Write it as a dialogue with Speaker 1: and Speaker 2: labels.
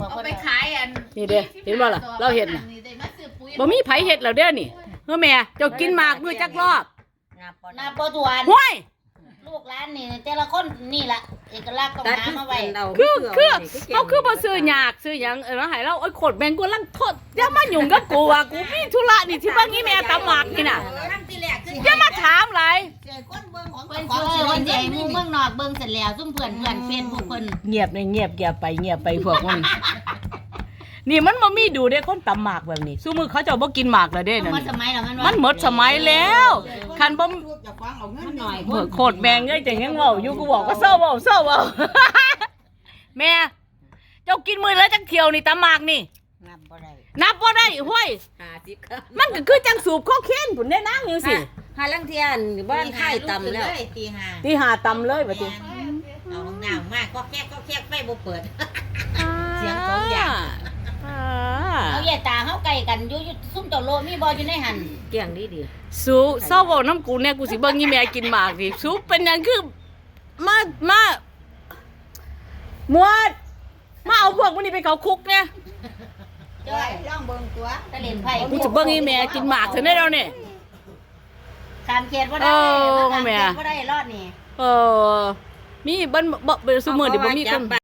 Speaker 1: บอก
Speaker 2: เอา
Speaker 1: เพิ่น
Speaker 2: ไป
Speaker 1: ว่า
Speaker 2: ขายอัน
Speaker 3: นี่เด้เห็นบ่ล่ะเราเห็นน่ะ
Speaker 2: ได้มาซื้อปุ๋ย
Speaker 3: บ่มีไผเฮ็ดแล้วเด้อนี่เฮ้อแม่เจ้ากินหมากมือจักรอบ
Speaker 1: นาปทวน
Speaker 3: ห้วย
Speaker 1: ลูกหลานนี่แต่ละคนนี่ล่ะเอกลักษณ์ต้อง
Speaker 4: ตัด
Speaker 1: หา
Speaker 4: คือ
Speaker 1: มาไว้
Speaker 4: เอา
Speaker 3: คือคือ
Speaker 4: ก่ง
Speaker 3: เขาคือบ่ซื้อหยากซื้อหยังเออให้เราโอ้ยโคตรแม่งกูลังโทษอย่ามายุ่งกับกูอะกูมีธุระนี่ที่บ้านนี้แม่ตำหมากนี่น่ะ
Speaker 2: ทั้งที่แรกคือ
Speaker 3: อย่ามาถามหลาย
Speaker 2: เสียคน เบิ่งของ
Speaker 1: เพิ่น
Speaker 2: ขอ
Speaker 1: ชื่
Speaker 2: ง
Speaker 1: อ
Speaker 2: เสีย
Speaker 1: เพิ่นสิให้หมู่เมืองนอกเบิ่งเสร็จแล้วซุ่มเพื่อนเพื่อนเฟซบุ๊กเพิ่น
Speaker 3: เงียบเลยเงียบเงียบไปเงียบไปพวกมัน นี่มันบ่มีดูเด้คนตำหมากแบบนี้ซุมื้อเขาเจ้าบ่กินหมากแล้วเด้นั่น
Speaker 1: มันสมัยแล้วมันว่า
Speaker 3: มันหมดสมัยแล้ว คันบ่
Speaker 2: จะฟังเอาเงิน
Speaker 1: หน่อย
Speaker 3: เบิกโคตรแมงเอ้ยจังยังเว้าอยู่กูบอกก็เศร้าเว้าเศร้าเว้า แม่ เจ้ากินมื้อแล้วจักเที่ยวนี่ตำหมากนี่
Speaker 1: นับบ่ได้
Speaker 3: นับบ่ได้ห้วย
Speaker 4: หาสิครับ
Speaker 3: มันก็คือจังสูบข้อเค้นผุนได้นางจังสิ
Speaker 4: หาลังเทียนบ้านไข่ต่ำแล้ว
Speaker 2: ตีห้า
Speaker 3: ที่หาตำเลยบัดนี้
Speaker 2: เอาห้องน้ำมากก็แค่ก็แค่ไฟบ่เปิด เสียงของอย่าง
Speaker 3: อ่า
Speaker 1: เอาอย่าตาเฮาใกล้กันอยู่อยู่ซุ่มเจ้าโลมีบ่อยู่ในหัน
Speaker 4: เกี่ยงดีดี
Speaker 3: สูเศร้าเว้าน้ำกูเนี่ยกูสิเบิ่งยี่แม่กินหมากดิสูเป็นหยังคือมามาหมวดมาเอาพวกมันนี่ไปเขาคุกเนี่ย
Speaker 1: จ้อย
Speaker 2: ลองเบิ่งตัว
Speaker 1: ตะเล่นไพ่
Speaker 3: กูจะเบิ่งยี่แม่กินหมากเถอะได้แล้วเนี่ย
Speaker 1: ข้ามเขตบ่ได้
Speaker 3: โอ้
Speaker 1: ข้าม
Speaker 3: แม่
Speaker 1: เขตบ่ได้รอดนี่
Speaker 3: เออมีบ้านบ่บ่ซุมื้อนี่บ่มีคน